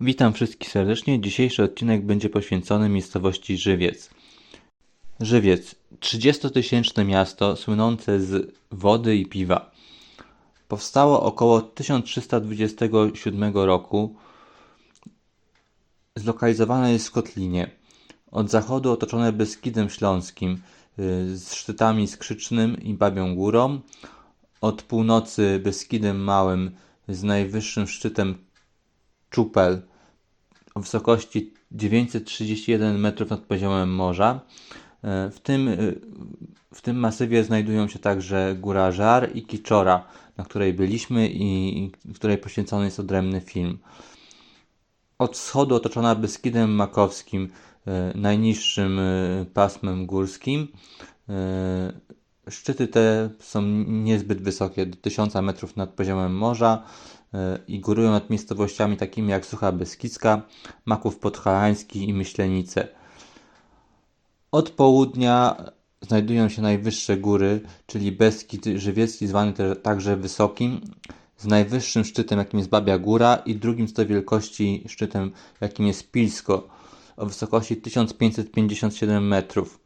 Witam wszystkich serdecznie. Dzisiejszy odcinek będzie poświęcony miejscowości Żywiec. Żywiec 30-tysięczne miasto słynące z wody i piwa. Powstało około 1327 roku. Zlokalizowane jest w Kotlinie. Od zachodu otoczone Beskidem Śląskim y, z szczytami Skrzycznym i Babią Górą. Od północy Beskidem Małym z najwyższym szczytem Czupel o wysokości 931 metrów nad poziomem morza. E, W tym, y, w tym masywie znajdują się także góra Żar i Kiczora, na której byliśmy i której poświęcony jest odrębny film. Od wschodu otoczona Beskidem Makowskim, e, najniższym e, pasmem górskim. E, Szczyty te są niezbyt wysokie, do 1000 metrów nad poziomem morza e, i górują nad miejscowościami takimi jak Sucha Beskidzka, Maków Podhalański i Myślenice. Od południa znajdują się najwyższe góry, czyli Beskid Żywiecki, zwany także Wysokim, z najwyższym szczytem, jakim jest Babia Góra i drugim co do wielkości szczytem, jakim jest Pilsko, o wysokości 1557 metrów.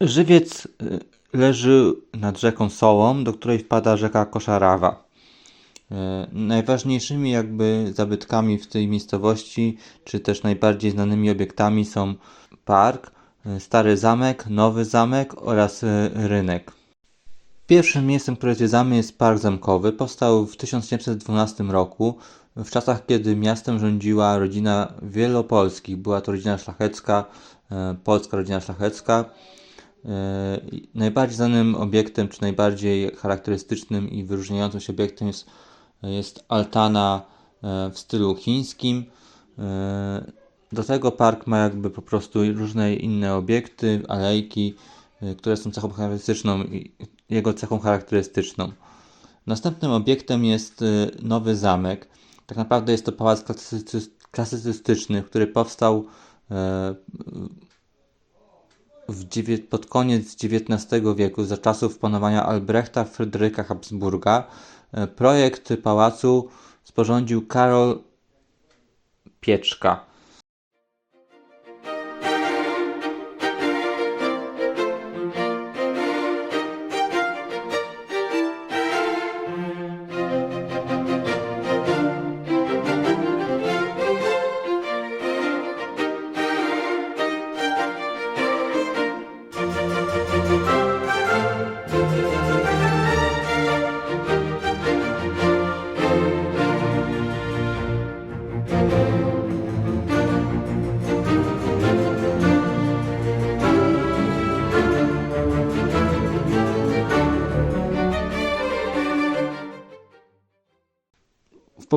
Żywiec y, leży nad rzeką Sołą, do której wpada rzeka Koszarawa. E, Najważniejszymi jakby zabytkami w tej miejscowości, czy też najbardziej znanymi obiektami są park, e, stary zamek, nowy zamek oraz e, rynek. Pierwszym miejscem, które zwiedzamy jest Park Zamkowy. Powstał w 1712 roku, w czasach kiedy miastem rządziła rodzina Wielopolskich. Była to rodzina szlachecka, polska rodzina szlachecka. E, Najbardziej znanym obiektem, czy najbardziej charakterystycznym i wyróżniającym się obiektem jest, jest altana e, w stylu chińskim. E, Do tego park ma jakby po prostu różne inne obiekty, alejki, które są cechą charakterystyczną, i- jego cechą charakterystyczną. Następnym obiektem jest nowy zamek. Tak naprawdę jest to pałac klasycy- klasycystyczny, który powstał pod koniec XIX wieku, za czasów panowania Albrechta Fryderyka Habsburga, e, projekt pałacu sporządził Karol Pieczka.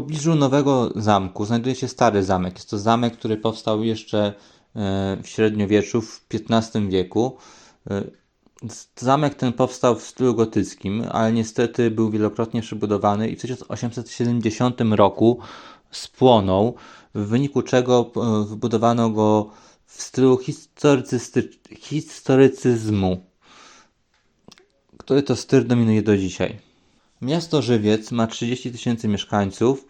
Pobliżu nowego zamku znajduje się stary zamek. Jest to zamek, który powstał jeszcze e, w średniowieczu, w XV wieku. E, Zamek ten powstał w stylu gotyckim, ale niestety był wielokrotnie przebudowany i w 1870 roku spłonął, w wyniku czego e, wybudowano go w stylu historycyzmu, który to styl dominuje do dzisiaj. Miasto Żywiec ma 30 tysięcy mieszkańców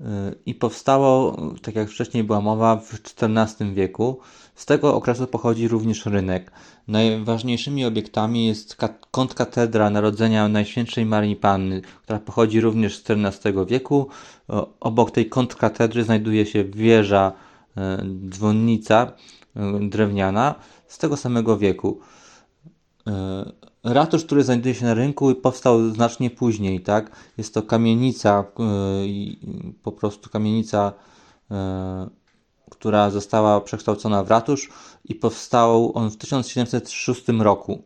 y, i powstało, tak jak wcześniej była mowa, w XIV wieku. Z tego okresu pochodzi również rynek. Najważniejszymi obiektami jest ka- kontkatedra Narodzenia Najświętszej Marii Panny, która pochodzi również z XIV wieku. Obok tej kontkatedry znajduje się wieża, y, dzwonnica y, drewniana z tego samego wieku. Ratusz, który znajduje się na rynku, powstał znacznie później, tak? Jest to kamienica, i- po prostu kamienica, e, która została przekształcona w ratusz i powstał on w 1706 roku.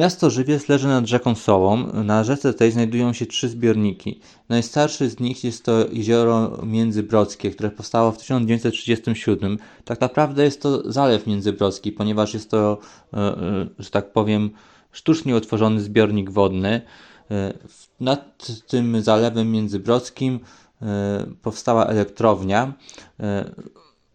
Miasto Żywiec leży nad rzeką Sołą. Na rzece tej znajdują się trzy zbiorniki. Najstarszy z nich jest to jezioro Międzybrodzkie, które powstało w 1937. Tak naprawdę jest to zalew międzybrodzki, ponieważ jest to, e, e, że tak powiem, sztucznie utworzony zbiornik wodny. E, Nad tym zalewem międzybrodzkim powstała elektrownia.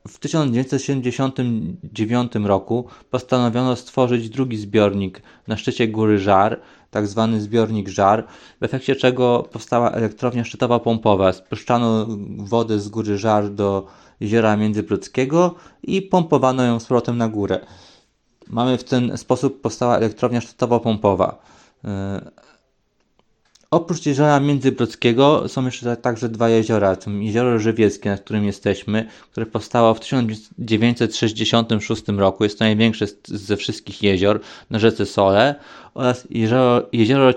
W 1979 roku postanowiono stworzyć drugi zbiornik na szczycie góry Żar, tak zwany zbiornik Żar, w efekcie czego powstała elektrownia szczytowo-pompowa. Spuszczano wodę z góry Żar do jeziora Międzybrodzkiego i pompowano ją z powrotem na górę. Mamy w ten sposób powstała elektrownia szczytowo-pompowa. E, Oprócz jeziora Międzybrodzkiego są jeszcze ta- także dwa jeziora. Jezioro Żywieckie, na którym jesteśmy, które powstało w 1966 roku. Jest to największe ze wszystkich jezior na rzece Sole oraz jezioro, jezioro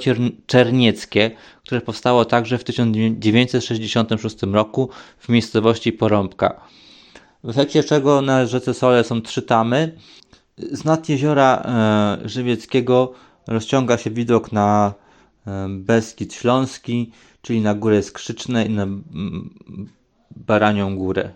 Czernieckie, które powstało także w 1966 roku w miejscowości Porąbka. W efekcie czego na rzece Sole są trzy tamy. Z nad jeziora e, Żywieckiego rozciąga się widok na Beskid Śląski, czyli na Górę Skrzyczne i na mm, Baranią Górę.